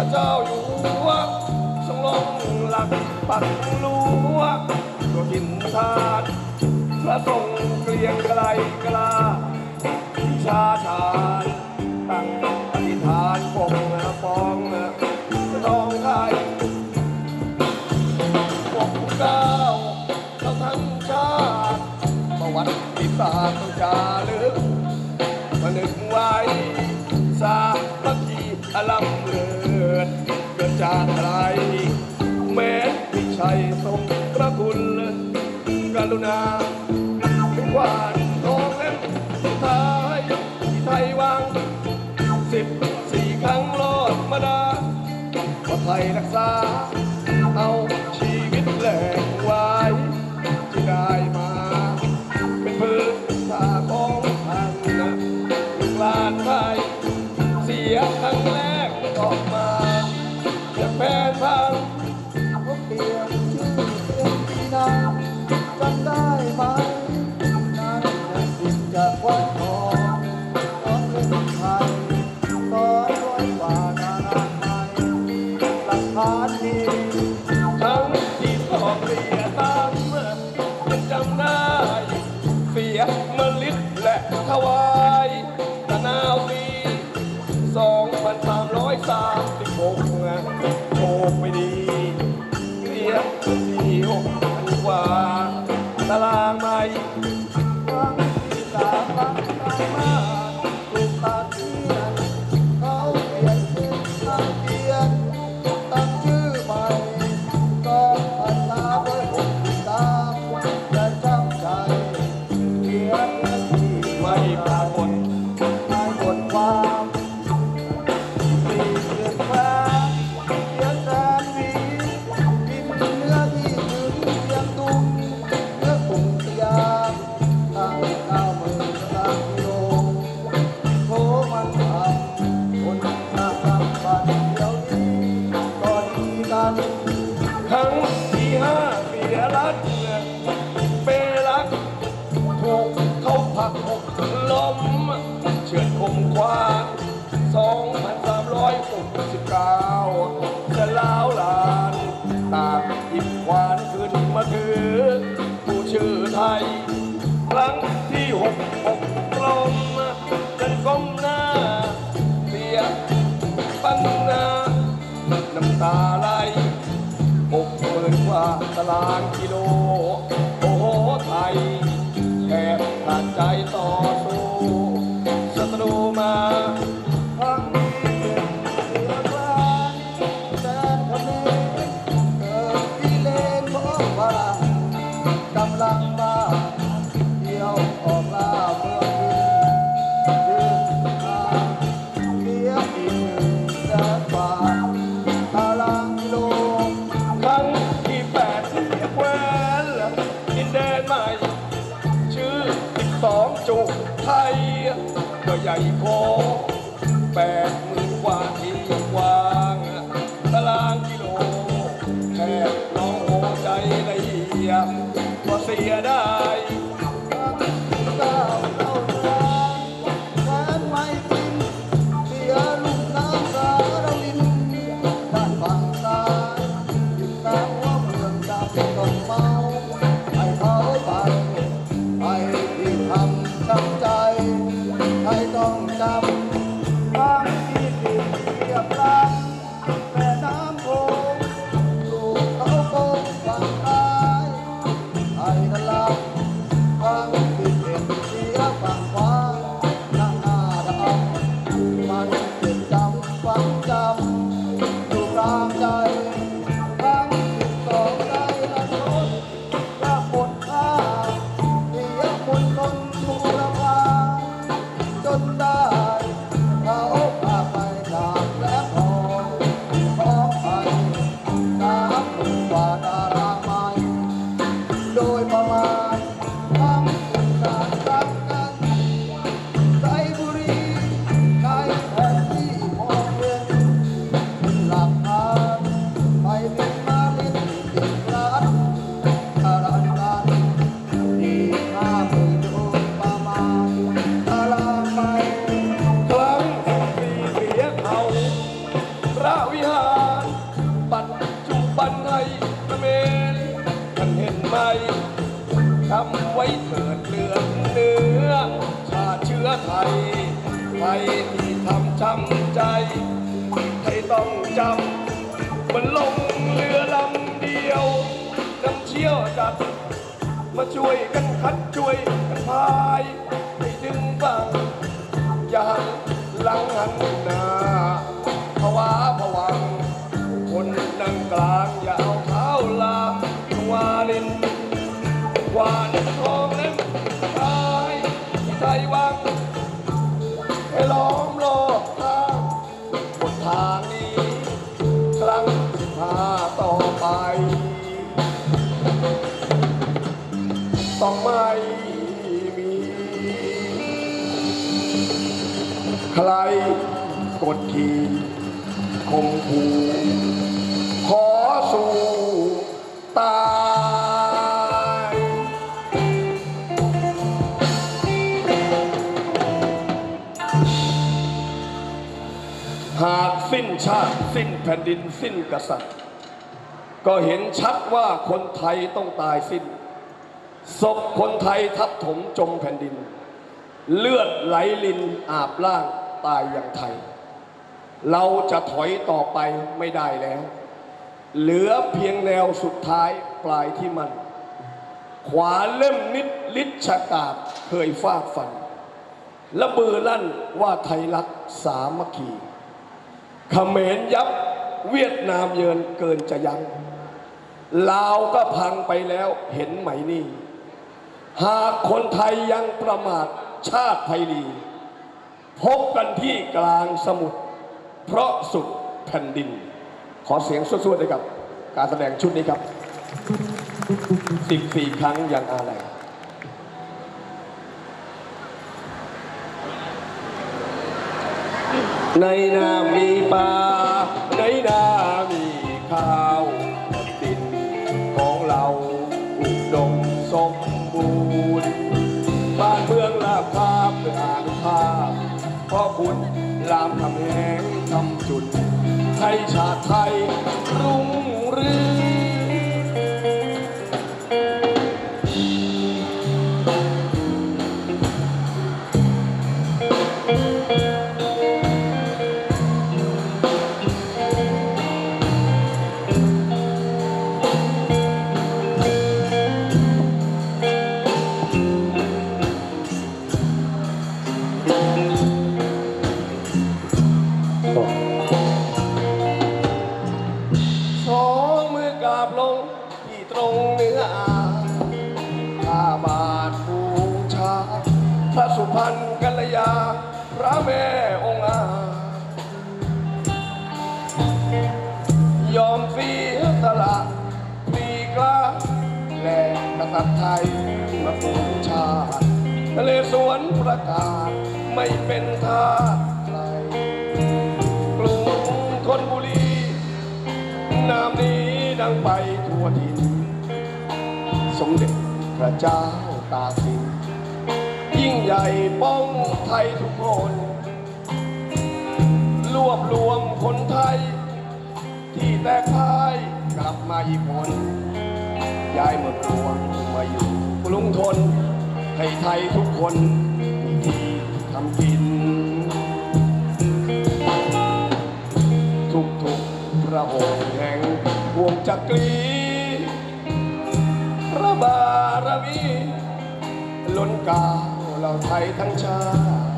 ระเจ้าอยู่หัวทรงลงหลักปักรั้วตัวดินธาตุพระทรงเกลียงไกลกลาวิชาชาญตั้งอธิษฐานปงปองจะต้องไทยปกก้าวเราทั้งชาติประวัติศาจตร์ต้องจารึกมานึกไว้สามัคคีอลัมเลย จากลายแม้พิชัยทรงกระคุณกรุณาพิวานทองเล่มสุดท้ายที่ไทยวางสิบสี่ครั้งรอดมาดาพอไทยรักษา กไม่ดีเรียบดีหกดีกว่าตารางไม่ 3キロ ดขี่คมขู่ขอสู่ตายหากสิ้นชาติสิ้นแผ่นดินสิ้นกษัตริย์ ก็เห็นชัดว่าคนไทยต้องตายสิ้นศพคนไทยทับถมจมแผ่นดิน เลือดไหลลินอาบล่างตายอย่างไทย เราจะถอยต่อไปไม่ได้แล้ว เหลือเพียงแนวสุดท้ายปลายที่มัน ขวาเล่มนิดลิชกาบเคยฟาดฟัน และเบือลั่นว่าไทยรักสามัคคีเขมรยับเวียดนามเยินเกินจะยังลาวก็พังไปแล้วเห็นไหมนี่ หากคนไทยยังประมาทชาติไทยดี พบกันที่กลางสมุทร เพราะสุดแผ่นดิน ขอเสียงสวดๆเลยกับ การแสดงชุดนี้ครับ 14 ครั้งอย่างอะไรในนามีปลาในนามีข้าวแผ่นดินของเราอุดมสมบูรณ์บ้านเมืองลาบคาบเพื่ออานุภาพเพราะคุณรามคำแหง จุดให้ชาติไทยรุ่งเรือง เลสวนประกาศไม่เป็นทาใครกรุงธนบุรีนามนี้ดังไปทั่วทินสมเด็จพระเจ้าตากสินยิ่งใหญ่ป้องไทยทุกคน รวบรวมคนไทย ที่แตกพ่ายกลับมาอีกคนย้ายเมืองหลวงมาอยู่กรุงทน ให้ไทยทุกคนมีที่ทำกิน ทุกทุกพระองค์แห่งวงจักรีพระบารมีล้นกาเราไทยทั้งชาติ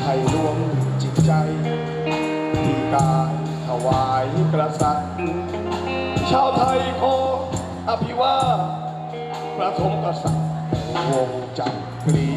ไทยรวมจิตใจที่การถวายกษัตริย์ชาวไทยขออภิวาท ระทงกษัตริย์วงจักรี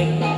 จ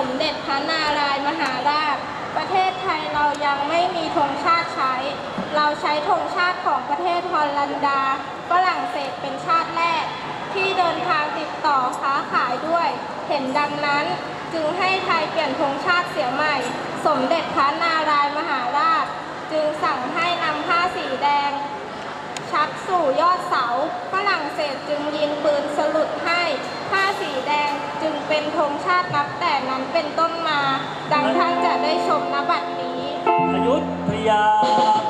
มัยสมเด็จพระนารายณ์มหาราช ประเทศไทยเรายังไม่มีธงชาติใช้ เราใช้ธงชาติของประเทศฮอลแลนดาฝรั่งเศสเป็นชาติแรก ที่เดินทางติดต่อค้าขายด้วย เห็นดังนั้นจึงให้ไทยเปลี่ยนธงชาติเสียใหม่ สมเด็จพระนารายณ์มหาราช จึงสั่งให้นำผ้าสีแดง ชักสู่ยอดเสาฝรั่งเศสจึงยิงปืนสลุดให้ผ้าสีแดงจึงเป็นธงชาตินับแต่นั้นเป็นต้นมา ดังท่านจะได้ชมนบัดนี้ยุธยาเมืองเก่า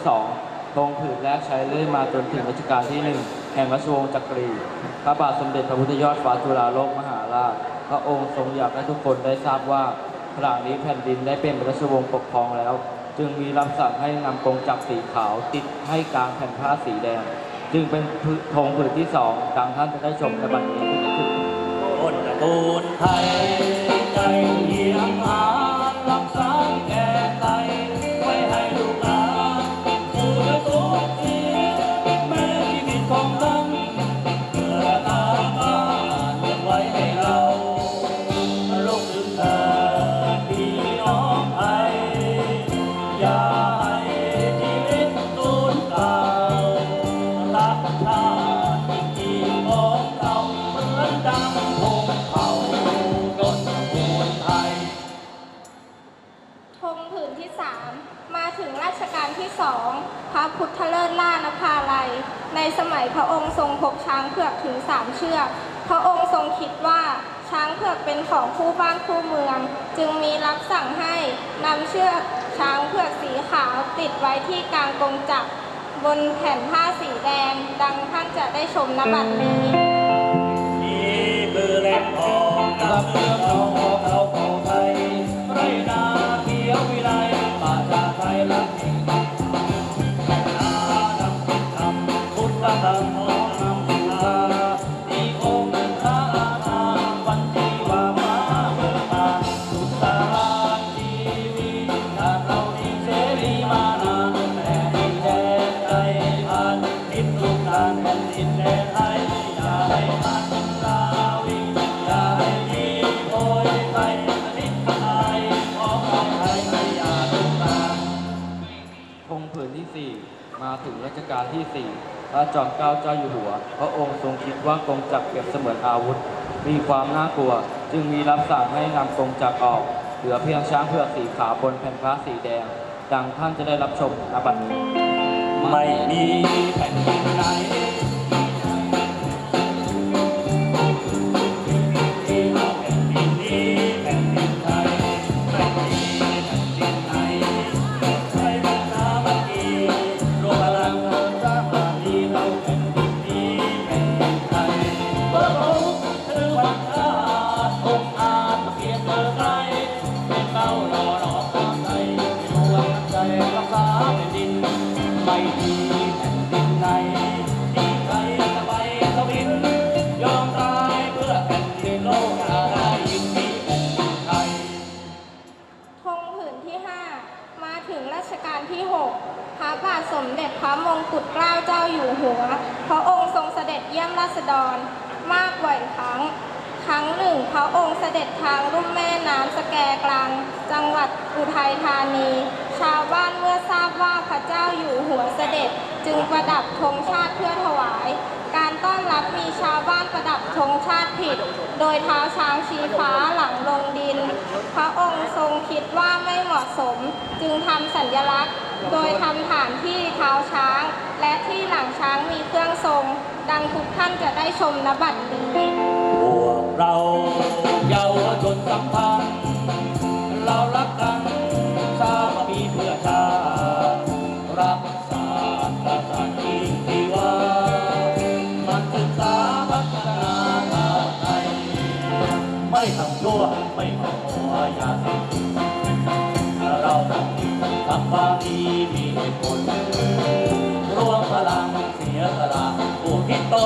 ที่สองธงผืนแรกใช้เรื่อยมาจนถึงรัชกาลที่หนึ่งแห่งราชวงศ์จักรี พระบาทสมเด็จพระพุทธยอดฟ้าจุฬาโลกมหาราช พระองค์ทรงอยากให้ทุกคนได้ทราบว่าขณะนี้แผ่นดินได้เป็นราชวงศ์ปกครองแล้ว จึงมีรับสั่งให้นำกงจักรสีขาวติดให้กลางแผ่นผ้าสีแดง จึงเป็นธงผืนที่สองดังท่านจะได้ชมในบัดนี้ที่จะถึงคนตระกูลไทย ในสมัยพระองค์ทรงพกช้างเผือกถึงสามเชือก พระองค์ทรงคิดว่าช้างเผือกเป็นของคู่บ้านคู่เมือง จึงมีรับสั่งให้นำเชือกช้างเผือกสีขาวติดไว้ที่กลางกรงจักรบนแผ่นผ้าสีแดง ดังท่านจะได้ชมนบัดนี้นี่คือแล่งทองรับเรื่องทองของเราของ ผืนที่ 4 มาถึงรัชกาลที่ 4 พระจอมเกล้าเจ้าอยู่หัว พระองค์ทรงคิดว่ากองจักรเปรียบเสมือนอาวุธ มีความน่ากลัว จึงมีรับสั่งให้นำกองจักรออก เหลือเพียงช้างเผือกสีขาวบนแผ่นฟ้าสีแดง ดังท่านจะได้รับชมณบัดนี้ ไม่มีแผ่นดินไหน ยี่ยมราษฎรมากบ่อยครั้ง ครั้งหนึ่งพระองค์เสด็จทางลุ่มแม่น้ำสแกกลาง จังหวัดอุทัยธานี ชาวบ้านเมื่อทราบว่าพระเจ้าอยู่หัวเสด็จจึงประดับธงชาติเพื่อถวาย การต้อนรับมีชาวบ้านประดับธงชาติผิด โดยเท้าช้างชี้ฟ้าหลังลงดิน พระองค์ทรงคิดว่าไม่เหมาะสม จึงทำสัญลักษณ์ โดยทำฐานที่เท้าช้าง และที่หลังช้างมีเครื่องทรง ดังทุกท่านจะได้ชมนบัตรนี้ พวกเราเยาวชนสัมพันธ์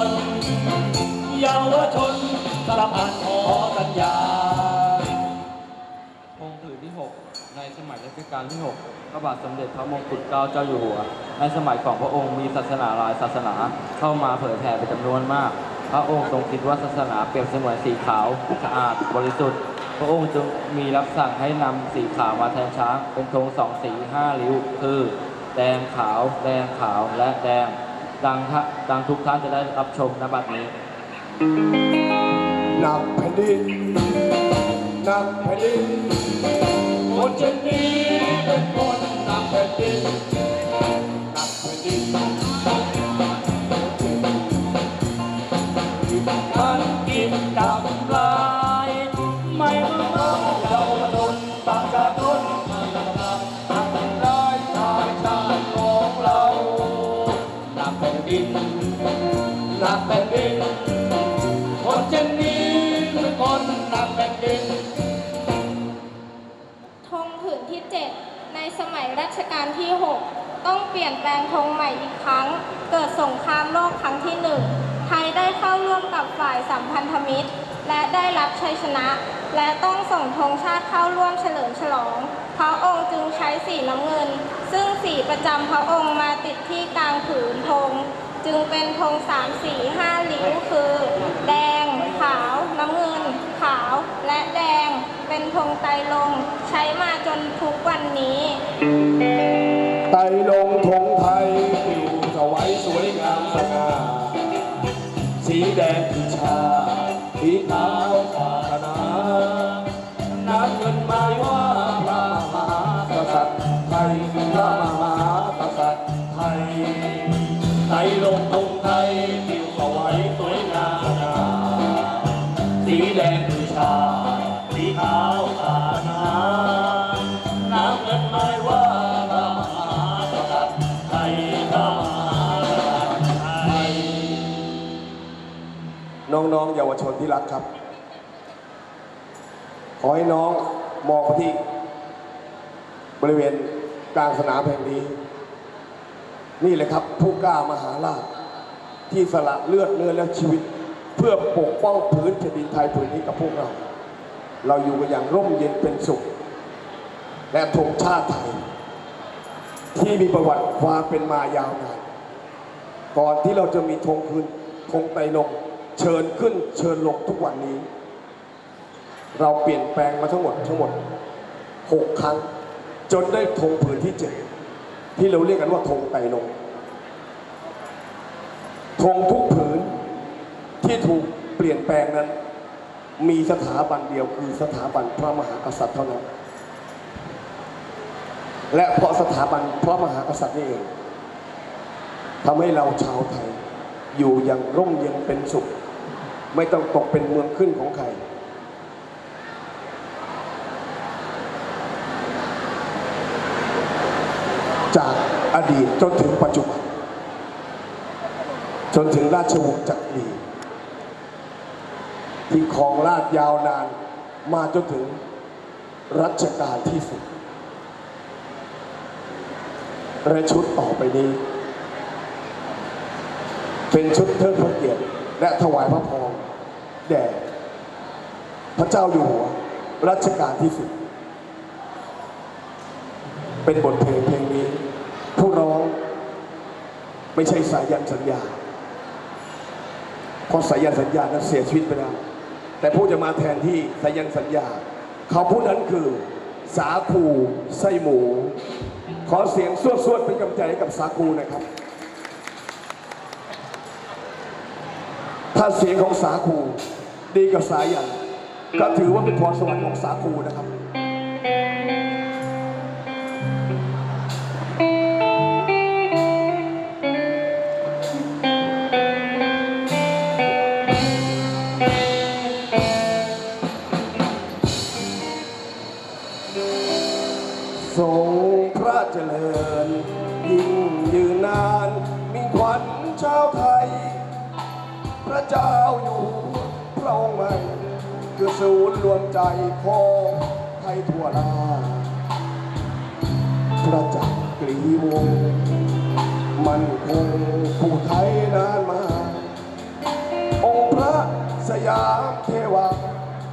นเยาวชนสารพันขอสัญญาธงผืนที่ 6 ในสมัยรัชกาลที่ 6 พระบาทสมเด็จพระมงกุฎเกล้าเจ้าอยู่หัว ในสมัยของพระองค์มีศาสนาหลายศาสนาเข้ามาเผยแผ่เป็นจำนวนมาก พระองค์ทรงคิดว่าศาสนาเปรียบเสมือนสีขาวสะอาดบริสุทธิ์ พระองค์จึงมีรับสั่งให้นำสีขาวมาแทนช้าง เป็นธงสองสีห้าริ้ว คือ แดงขาว แดงขาวและแดง ดังท่าดังทุกท่านจะได้รับชมนบัดนี้หนักแผ่นดินหนักแผ่นดิน คนเช่นนี้เป็นคนหนักแผ่นดินหนักแผ่นดินมันกินทำลา ธงผืนที่ 7 ในสมัยรัชกาลที่ 6 ต้องเปลี่ยนแปลงธงใหม่อีกครั้ง เกิดสงครามโลกครั้งที่หนึ่งไทยได้เข้าร่วมกับฝ่ายสัมพันธมิตร และได้รับชัยชนะ และต้องส่งธงชาติเข้าร่วมเฉลิมฉลอง พระองค์จึงใช้สีน้ำเงิน ซึ่งสีประจำพระองค์มาติดที่กลางผืนธงจึงเป็นธงสามสีห้าลิ้วคือ แดง ขาว น้ำเงิน และแดงเป็นธงไตรลงค์ใช้มาจนทุกวันนี้ ไตรลงธงไทยปิวสวยสวยงามสง่าสีแดงคือชาสีขาวศาสนาน้ำเงินหมายว่าพระมหากษัตริย์ไทยพระมหากษัตริย์ไทยไทยลงธง น้องๆเยาวชนที่รักครับ ขอให้น้องมองไปที่ บริเวณกลางสนามแห่งนี้ นี่เลยครับผู้กล้ามหาราชที่สละเลือดเนื้อและชีวิต เพื่อปกป้องพื้นแผ่นดินไทยผืนนี้กับพวกเรา เราอยู่กันอย่างร่มเย็นเป็นสุข และธงชาติไทย ที่มีประวัติความเป็นมายาวนานก่อนที่เราจะมีธงคืนธงไตลง เชิญขึ้นเชิญลงทุกวันนี้ เราเปลี่ยนแปลงมาทั้งหมดทั้งหมดหกครั้ง จนได้ธงผืนที่เจ็ดที่เราเรียกกันว่าธงไตลงธงทุกผืนที่ถูกเปลี่ยนแปลงนั้น มีสถาบันเดียวคือสถาบันพระมหากษัตริย์เท่านั้น และเพราะสถาบันพระมหากษัตริย์นี่เองทำให้เราชาวไทยอยู่อย่างร่มเย็นเป็นสุข ไม่ต้องตกเป็นเมืองขึ้นของใคร จากอดีตจนถึงปัจจุบัน จนถึงราชวงศ์จักรีที่ครองราชยาวนานมาจนถึงรัชกาลที่สิบและชุดต่อไปนี้ เป็นชุดเทิดพระเกียรติ และถวายพระพรแด่พระเจ้าอยู่หัวรัชกาลที่สิบเป็นบทเพลงเพลงนี้ ผู้ร้องไม่ใช่สายันสัญญาเพราะสายันสัญญานั้นเสียชีวิตไปแล้ว แต่ผู้จะมาแทนที่สายันสัญญา เขาผู้นั้นคือสาคูไส้หมู ขอเสียงสวดสวดๆเป็นกำลังใจให้กับสาคูนะครับ ถ้าเสียงของสาคูดีกับสายันก็ถือว่าเป็นพรสวรรค์ของสาคูนะครับ คือศูนย์รวมใจของไทยทั่วลาพระจักกรีวงศ์มันคงผู้ไทยนานมา องค์พระสยามเทวา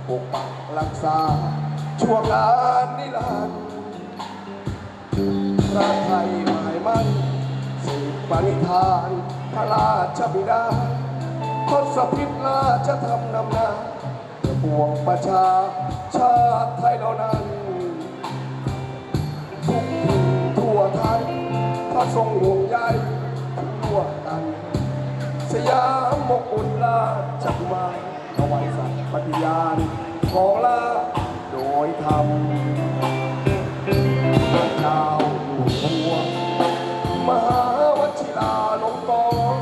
ปกปักรักษา ชั่วการนิรันดร์พระไทยหมายมั่นสืบปณิธาน พระราชบิดาทศพิธราชธรรมนำนา เพื่วงประชาชาติไทยเหล่านั้น ทุกถิ่นทั่วไทยพระทรงห่วงใยทั่วกัน สยามมกุลลาจักรมาถวายสัตย์ปฏิญาณของลาโดยธรรมพระเจ้าอยู่หัวมหาวชิราลงกร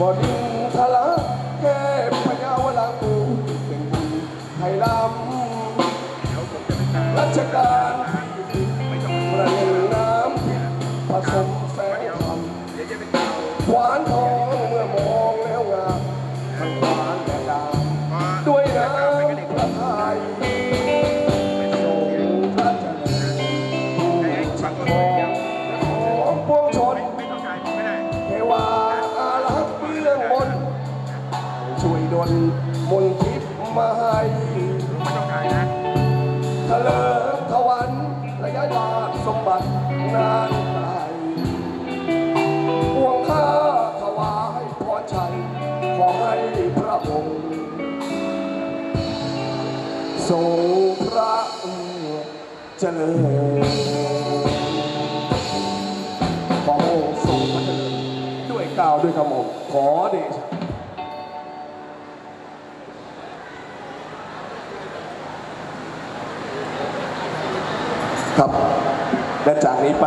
บดิำรั ด้วยกระหม่อมขอเดชะครับ และจากนี้ไป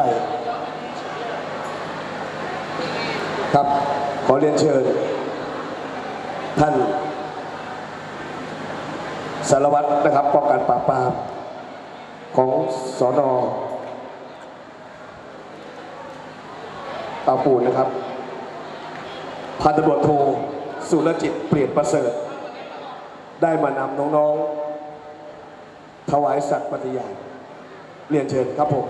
ครับขอเรียนเชิญ ท่าน สารวัตรนะครับป้องกันปราบปรามของสอนอตาปูนนะครับ พันตำรวจโทสุรจิตเปลี่ยนประเสริฐ ได้มานำน้องๆ ถวายสัตย์ปฏิญาณเรียนเชิญครับผม